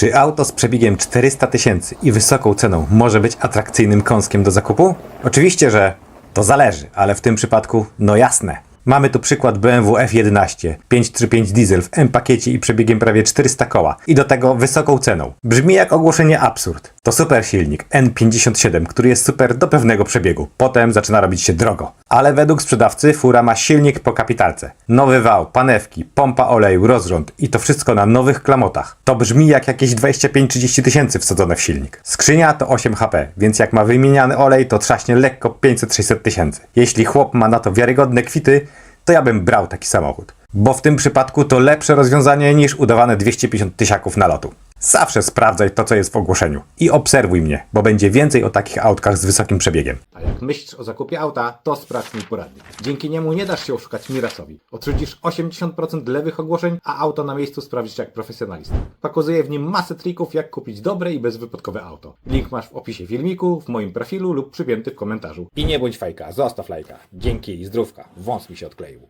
Czy auto z przebiegiem 400 tysięcy i wysoką ceną może być atrakcyjnym kąskiem do zakupu? Oczywiście, że to zależy, ale w tym przypadku no jasne. Mamy tu przykład BMW F11 535 diesel w M-pakiecie i przebiegiem prawie 400 koła i do tego wysoką ceną. Brzmi jak ogłoszenie absurd. To super silnik N57, który jest super do pewnego przebiegu. Potem zaczyna robić się drogo. Ale według sprzedawcy fura ma silnik po kapitalce. Nowy wał, panewki, pompa oleju, rozrząd i to wszystko na nowych klamotach. To brzmi jak jakieś 25-30 tysięcy wsadzone w silnik. Skrzynia to 8 HP, więc jak ma wymieniany olej, to trzaśnie lekko 500-600 tysięcy. Jeśli chłop ma na to wiarygodne kwity, to ja bym brał taki samochód. Bo w tym przypadku to lepsze rozwiązanie niż udawane 250 tysiaków na lotu. Zawsze sprawdzaj to, co jest w ogłoszeniu. I obserwuj mnie, bo będzie więcej o takich autkach z wysokim przebiegiem. A jak myślisz o zakupie auta, to sprawdź mój poradnik. Dzięki niemu nie dasz się oszukać Mirasowi. Odrzucisz 80% lewych ogłoszeń, a auto na miejscu sprawdzisz jak profesjonalista. Pokazuję w nim masę trików, jak kupić dobre i bezwypadkowe auto. Link masz w opisie filmiku, w moim profilu lub przypięty w komentarzu. I nie bądź fajka, zostaw lajka. Dzięki i zdrówka. Wąs mi się odkleił.